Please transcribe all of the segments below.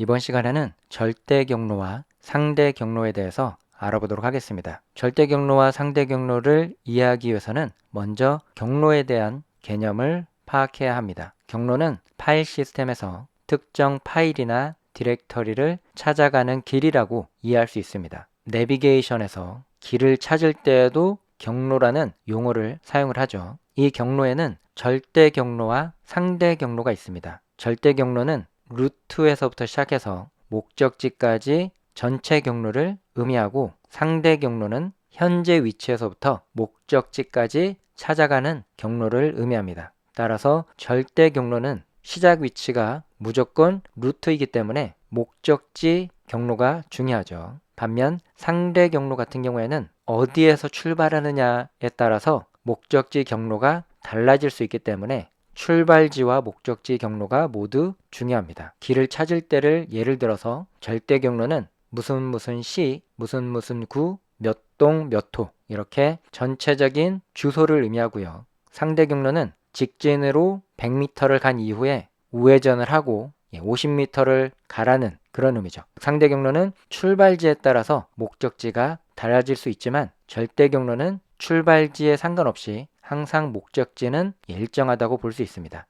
이번 시간에는 절대 경로와 상대 경로에 대해서 알아보도록 하겠습니다. 절대 경로와 상대 경로를 이해하기 위해서는 먼저 경로에 대한 개념을 파악해야 합니다. 경로는 파일 시스템에서 특정 파일이나 디렉터리를 찾아가는 길이라고 이해할 수 있습니다. 내비게이션에서 길을 찾을 때에도 경로라는 용어를 사용을 하죠. 이 경로에는 절대 경로와 상대 경로가 있습니다. 절대 경로는 루트에서부터 시작해서 목적지까지 전체 경로를 의미하고 상대 경로는 현재 위치에서부터 목적지까지 찾아가는 경로를 의미합니다. 따라서 절대 경로는 시작 위치가 무조건 루트이기 때문에 목적지 경로가 중요하죠. 반면 상대 경로 같은 경우에는 어디에서 출발하느냐에 따라서 목적지 경로가 달라질 수 있기 때문에 출발지와 목적지 경로가 모두 중요합니다. 길을 찾을 때를 예를 들어서 절대 경로는 무슨 무슨 시, 무슨 무슨 구, 몇 동, 몇 호 이렇게 전체적인 주소를 의미하고요. 상대 경로는 직진으로 100m를 간 이후에 우회전을 하고 50m를 가라는 그런 의미죠. 상대 경로는 출발지에 따라서 목적지가 달라질 수 있지만 절대 경로는 출발지에 상관없이 항상 목적지는 일정하다고 볼 수 있습니다.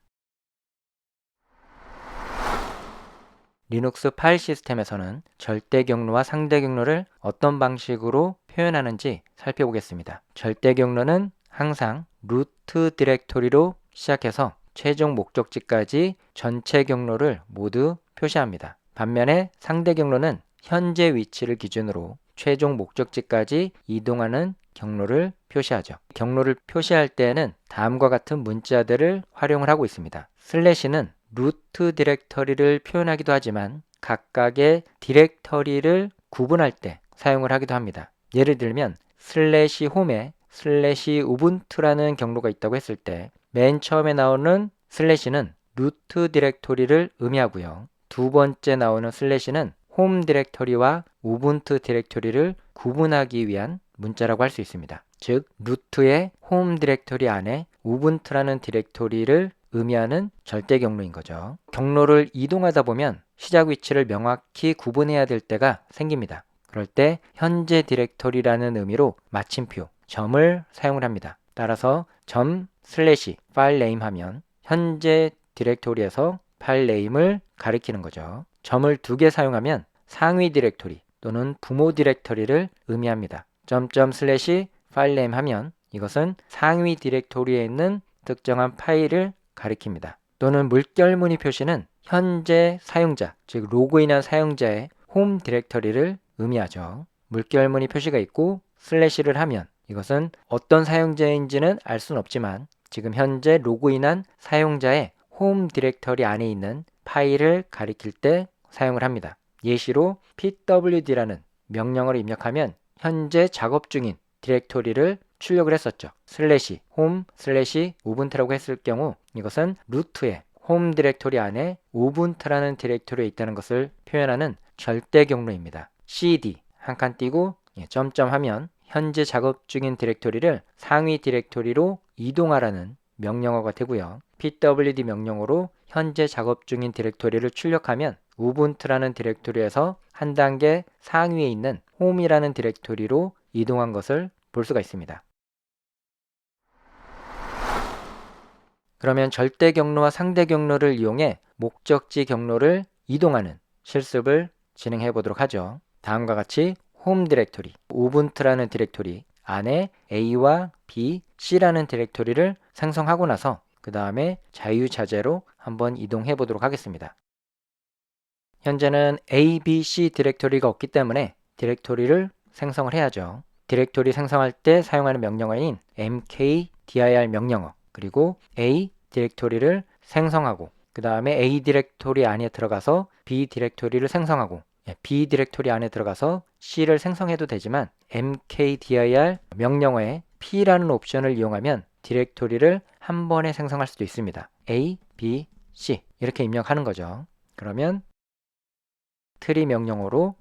리눅스 파일 시스템에서는 절대 경로와 상대 경로를 어떤 방식으로 표현하는지 살펴보겠습니다. 절대 경로는 항상 루트 디렉토리로 시작해서 최종 목적지까지 전체 경로를 모두 표시합니다. 반면에 상대 경로는 현재 위치를 기준으로 최종 목적지까지 이동하는 경로를 표시하죠. 경로를 표시할 때에는 다음과 같은 문자들을 활용을 하고 있습니다. 슬래시는 루트 디렉터리를 표현하기도 하지만 각각의 디렉터리를 구분할 때 사용을 하기도 합니다. 예를 들면 슬래시 홈에 슬래시 우분투라는 경로가 있다고 했을 때 맨 처음에 나오는 슬래시는 루트 디렉토리를 의미하고요. 두 번째 나오는 슬래시는 홈 디렉토리와 우분투 디렉토리를 구분하기 위한 문자라고 할 수 있습니다. 즉 루트의 홈 디렉토리 안에 우분투라는 디렉토리를 의미하는 절대 경로인 거죠. 경로를 이동하다 보면 시작 위치를 명확히 구분해야 될 때가 생깁니다. 그럴 때 현재 디렉토리라는 의미로 마침표, 점을 사용을 합니다. 따라서 점 슬래시 파일 네임 하면 현재 디렉토리에서 파일 네임을 가리키는 거죠. 점을 두 개 사용하면 상위 디렉토리 또는 부모 디렉토리를 의미합니다. 점점 슬래시 파일 네임 하면 이것은 상위 디렉토리에 있는 특정한 파일을 가리킵니다. 또는 물결무늬 표시는 현재 사용자, 즉 로그인한 사용자의 홈 디렉터리를 의미하죠. 물결무늬 표시가 있고 슬래시를 하면 이것은 어떤 사용자인지는 알 수는 없지만 지금 현재 로그인한 사용자의 홈 디렉터리 안에 있는 파일을 가리킬 때 사용을 합니다. 예시로 pwd라는 명령어를 입력하면 현재 작업 중인 디렉토리를 출력을 했었죠. 슬래시 홈 슬래시 우분투라고 했을 경우 이것은 루트의 홈 디렉토리 안에 우분투라는 디렉토리에 있다는 것을 표현하는 절대 경로입니다. cd 한 칸 띄고 예, 점점 하면 현재 작업 중인 디렉토리를 상위 디렉토리로 이동하라는 명령어가 되고요. pwd 명령어로 현재 작업 중인 디렉토리를 출력하면 우분투라는 디렉토리에서 한 단계 상위에 있는 홈이라는 디렉토리로 이동한 것을 볼 수가 있습니다. 그러면 절대 경로와 상대 경로를 이용해 목적지 경로를 이동하는 실습을 진행해 보도록 하죠. 다음과 같이 홈 디렉토리, 우분투라는 디렉토리 안에 A와 B, C라는 디렉토리를 생성하고 나서 그 다음에 자유자재로 한번 이동해 보도록 하겠습니다. 현재는 A, B, C 디렉토리가 없기 때문에 디렉토리를 생성을 해야죠. 디렉토리 생성할 때 사용하는 명령어인 mkdir 명령어 그리고 A 디렉토리를 생성하고 그 다음에 A 디렉토리 안에 들어가서 B 디렉토리를 생성하고 예, B 디렉토리 안에 들어가서 C를 생성해도 되지만 mkdir 명령어에 P라는 옵션을 이용하면 디렉토리를 한 번에 생성할 수도 있습니다. A, B, C 이렇게 입력하는 거죠. 그러면 트리 명령어로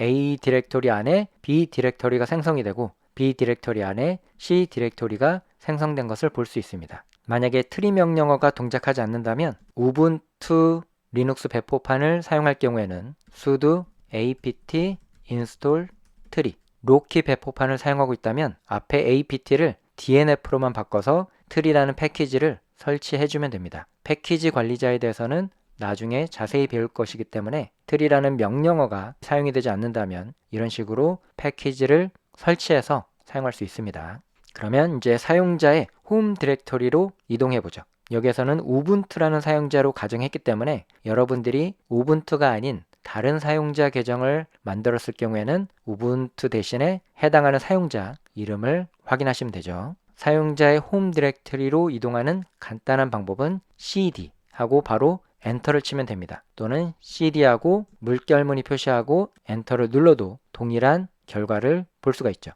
A 디렉토리 안에 B 디렉토리가 생성이 되고 B 디렉토리 안에 C 디렉토리가 생성된 것을 볼 수 있습니다. 만약에 트리 명령어가 동작하지 않는다면 우분투 리눅스 배포판을 사용할 경우에는 sudo apt install tree 로키 배포판을 사용하고 있다면 앞에 apt를 dnf로만 바꿔서 tree라는 패키지를 설치해주면 됩니다. 패키지 관리자에 대해서는 나중에 자세히 배울 것이기 때문에 tree라는 명령어가 사용이 되지 않는다면 이런 식으로 패키지를 설치해서 사용할 수 있습니다. 그러면 이제 사용자의 홈 디렉토리로 이동해 보죠. 여기에서는 우분투라는 사용자로 가정했기 때문에 여러분들이 우분투가 아닌 다른 사용자 계정을 만들었을 경우에는 우분투 대신에 해당하는 사용자 이름을 확인하시면 되죠. 사용자의 홈 디렉토리로 이동하는 간단한 방법은 cd 하고 바로 엔터를 치면 됩니다. 또는 cd하고 물결무늬 표시하고 엔터를 눌러도 동일한 결과를 볼 수가 있죠.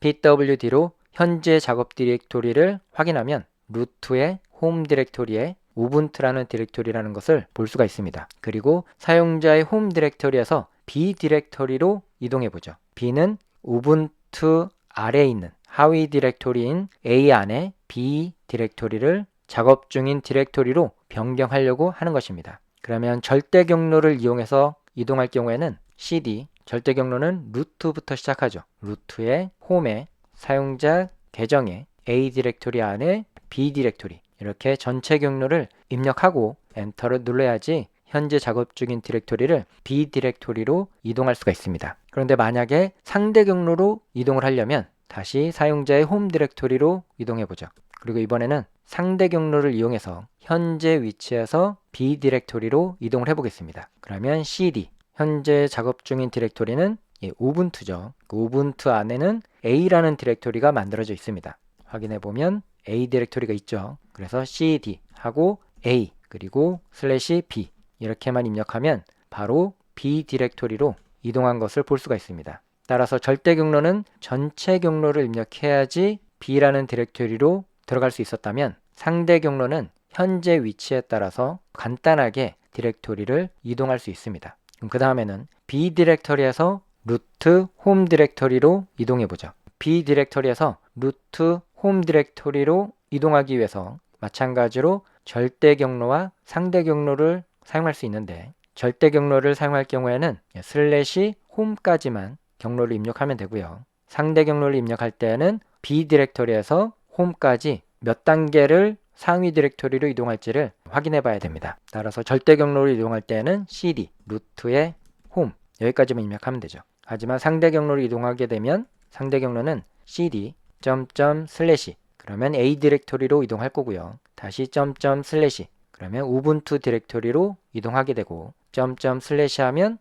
pwd로 현재 작업 디렉토리를 확인하면 루트의 홈 디렉토리에 우분투라는 디렉토리라는 것을 볼 수가 있습니다. 그리고 사용자의 홈 디렉토리에서 B 디렉토리로 이동해 보죠. B는 우분투 아래에 있는 하위 디렉토리인 A 안에 B 디렉토리를 작업 중인 디렉토리로 변경하려고 하는 것입니다. 그러면 절대 경로를 이용해서 이동할 경우에는 CD 절대 경로는 루트부터 시작하죠. 루트의 홈에 사용자 계정에 A 디렉토리 안에 B 디렉토리 이렇게 전체 경로를 입력하고 엔터를 눌러야지 현재 작업 중인 디렉토리를 B 디렉토리로 이동할 수가 있습니다. 그런데 만약에 상대 경로로 이동을 하려면 다시 사용자의 홈 디렉토리로 이동해 보죠. 그리고 이번에는 상대 경로를 이용해서 현재 위치에서 B 디렉토리로 이동을 해 보겠습니다. 그러면 cd 현재 작업 중인 디렉토리는 예, 우분투죠. 그 우분투 안에는 A라는 디렉토리가 만들어져 있습니다. 확인해 보면 A 디렉토리가 있죠. 그래서 cd 하고 A 그리고 슬래시 B 이렇게만 입력하면 바로 B 디렉토리로 이동한 것을 볼 수가 있습니다. 따라서 절대 경로는 전체 경로를 입력해야지 B라는 디렉토리로 들어갈 수 있었다면 상대 경로는 현재 위치에 따라서 간단하게 디렉토리를 이동할 수 있습니다. 그 다음에는 B 디렉토리에서 루트 홈 디렉토리로 이동해 보죠. B 디렉토리에서 루트 홈 디렉토리로 이동하기 위해서 마찬가지로 절대 경로와 상대 경로를 사용할 수 있는데 절대 경로를 사용할 경우에는 슬래시 홈까지만 경로를 입력하면 되고요. 상대 경로를 입력할 때는 B 디렉토리에서 홈까지 몇 단계를 상위 디렉토리로 이동할지를 확인해 봐야 됩니다. 따라서 절대 경로로 이동할 때는 cd, 루트의 홈 여기까지만 입력하면 되죠. 하지만 상대 경로로 이동하게 되면 상대 경로는 cd 점점 슬래시 그러면 a 디렉토리로 이동할 거고요. 다시 점점 슬래시 그러면 우분투 디렉토리로 이동하게 되고 점점 슬래시 하면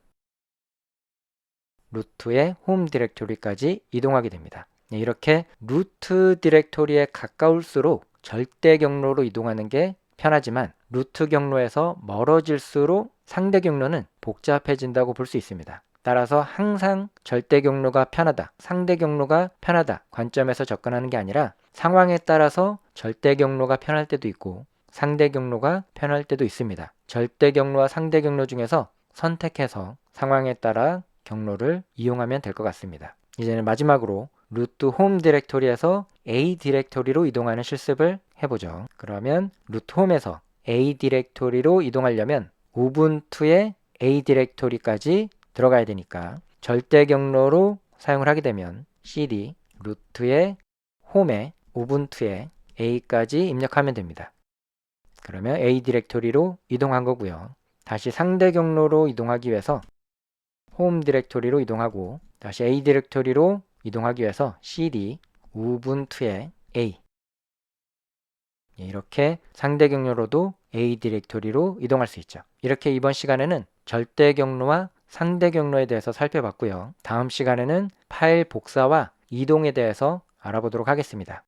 루트의 홈 디렉토리까지 이동하게 됩니다. 네, 이렇게 루트 디렉토리에 가까울수록 절대 경로로 이동하는 게 편하지만 루트 경로에서 멀어질수록 상대 경로는 복잡해진다고 볼 수 있습니다. 따라서 항상 절대 경로가 편하다, 상대 경로가 편하다 관점에서 접근하는 게 아니라 상황에 따라서 절대 경로가 편할 때도 있고 상대 경로가 편할 때도 있습니다. 절대 경로와 상대 경로 중에서 선택해서 상황에 따라 경로를 이용하면 될 것 같습니다. 이제는 마지막으로 루트 홈 디렉토리에서 A 디렉토리로 이동하는 실습을 해보죠. 그러면 루트 홈에서 A 디렉토리로 이동하려면 우분투의 A 디렉토리까지 들어가야 되니까 절대 경로로 사용을 하게 되면 cd 루트의 홈에 우분투에 a까지 입력하면 됩니다. 그러면 A 디렉토리로 이동한 거고요. 다시 상대 경로로 이동하기 위해서 홈 디렉토리로 이동하고 다시 A 디렉토리로 이동하기 위해서 cd 우분투에 a 예, 이렇게 상대 경로로도 A 디렉토리로 이동할 수 있죠. 이렇게 이번 시간에는 절대 경로와 상대 경로에 대해서 살펴봤고요. 다음 시간에는 파일 복사와 이동에 대해서 알아보도록 하겠습니다.